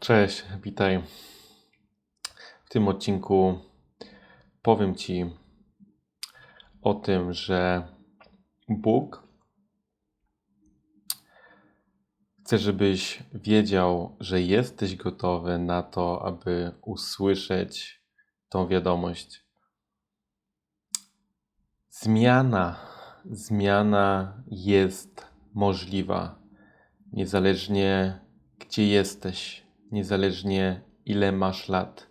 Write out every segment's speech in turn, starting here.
Cześć, witaj. W tym odcinku powiem Ci o tym, że Bóg chce, żebyś wiedział, że jesteś gotowy na to, aby usłyszeć tą wiadomość. Zmiana, zmiana jest możliwa, niezależnie gdzie jesteś niezależnie ile masz lat,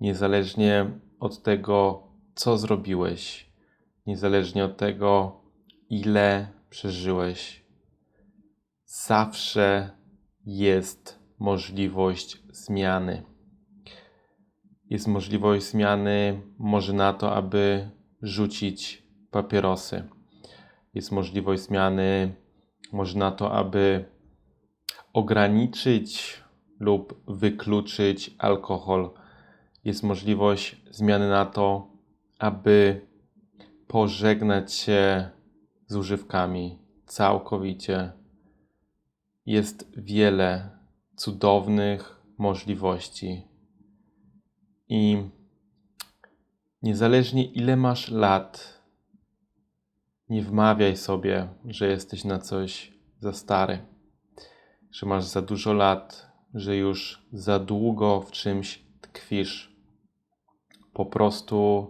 niezależnie od tego, co zrobiłeś, niezależnie od tego, ile przeżyłeś. Zawsze jest możliwość zmiany. Jest możliwość zmiany może na to, aby rzucić papierosy. Jest możliwość zmiany może na to, aby ograniczyć lub wykluczyć alkohol. Jest możliwość zmiany na to, aby pożegnać się z używkami całkowicie. Jest wiele cudownych możliwości. I niezależnie ile masz lat, nie wmawiaj sobie, że jesteś na coś za stary, że masz za dużo lat, że już za długo w czymś tkwisz. Po prostu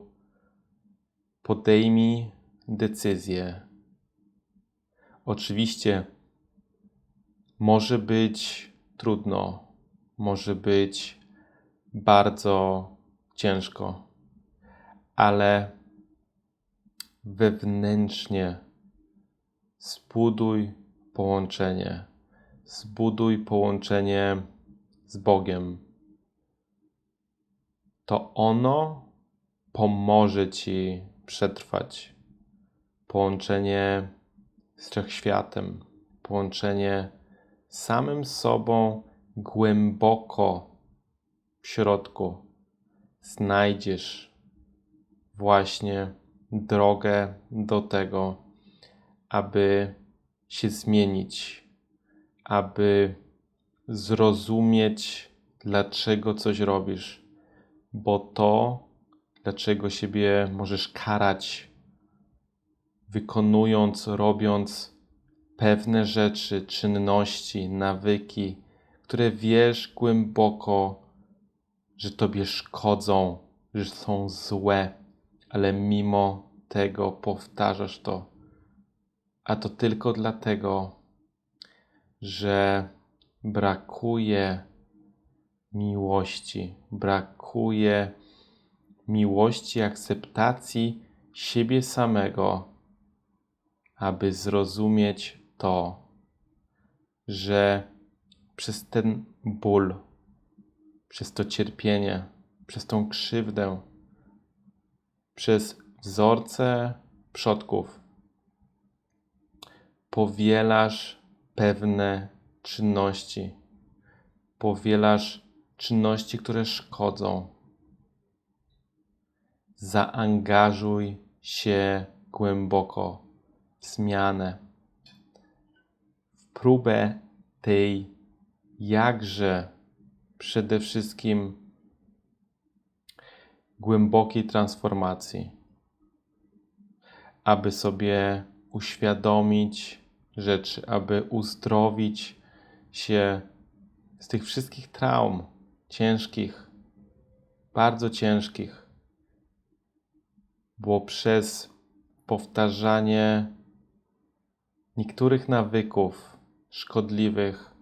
podejmij decyzję. Oczywiście może być trudno, może być bardzo ciężko, ale wewnętrznie zbuduj połączenie. Zbuduj połączenie z Bogiem, to ono pomoże Ci przetrwać. Połączenie z wszechświatem, połączenie z samym sobą głęboko w środku. Znajdziesz właśnie drogę do tego, aby się zmienić, aby zrozumieć, dlaczego coś robisz, bo to, dlaczego siebie możesz karać, wykonując, robiąc pewne rzeczy, czynności, nawyki, które wiesz głęboko, że tobie szkodzą, że są złe, ale mimo tego powtarzasz to. A to tylko dlatego, że brakuje miłości, brakuje miłości, akceptacji siebie samego, aby zrozumieć to, że przez ten ból, przez to cierpienie, przez tą krzywdę, przez wzorce przodków powielasz pewne czynności, powielasz czynności, które szkodzą. Zaangażuj się głęboko w zmianę, w próbę tej jakże przede wszystkim głębokiej transformacji, aby sobie uświadomić rzeczy, aby uzdrowić się z tych wszystkich traum ciężkich, bardzo ciężkich, bo przez powtarzanie niektórych nawyków szkodliwych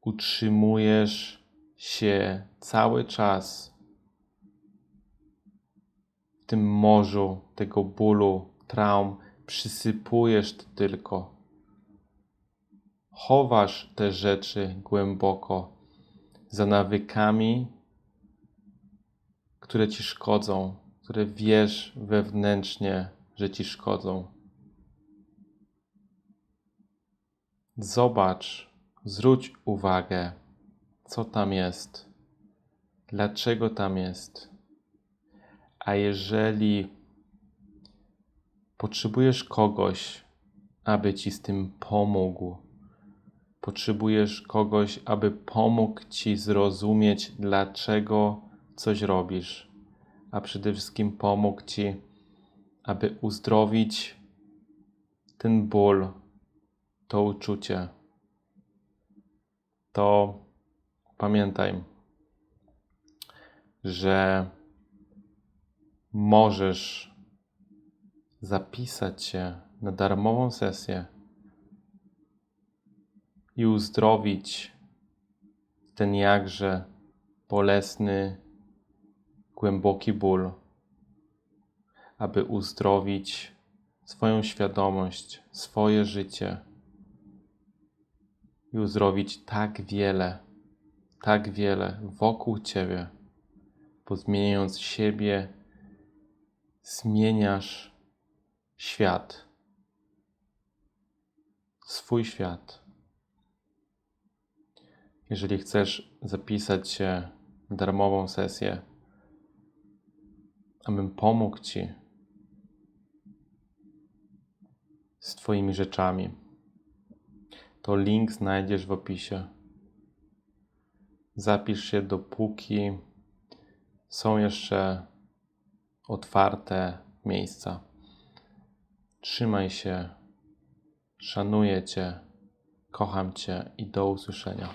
utrzymujesz się cały czas w tym morzu tego bólu, traum, przysypujesz to tylko chowasz te rzeczy głęboko za nawykami, które ci szkodzą, które wiesz wewnętrznie, że ci szkodzą. Zobacz, zwróć uwagę, co tam jest, dlaczego tam jest. A jeżeli potrzebujesz kogoś, aby ci z tym pomógł, Potrzebujesz kogoś, aby pomógł ci zrozumieć, dlaczego coś robisz, a przede wszystkim pomógł ci, aby uzdrowić ten ból, to uczucie. To pamiętaj, że możesz zapisać się na darmową sesję i uzdrowić ten jakże bolesny, głęboki ból, aby uzdrowić swoją świadomość, swoje życie i uzdrowić tak wiele, tak wiele wokół ciebie, bo zmieniając siebie, zmieniasz świat, swój świat. Jeżeli chcesz zapisać się na darmową sesję, abym pomógł Ci z Twoimi rzeczami, to link znajdziesz w opisie. Zapisz się, dopóki są jeszcze otwarte miejsca. Trzymaj się, szanuję Cię, kocham Cię i do usłyszenia.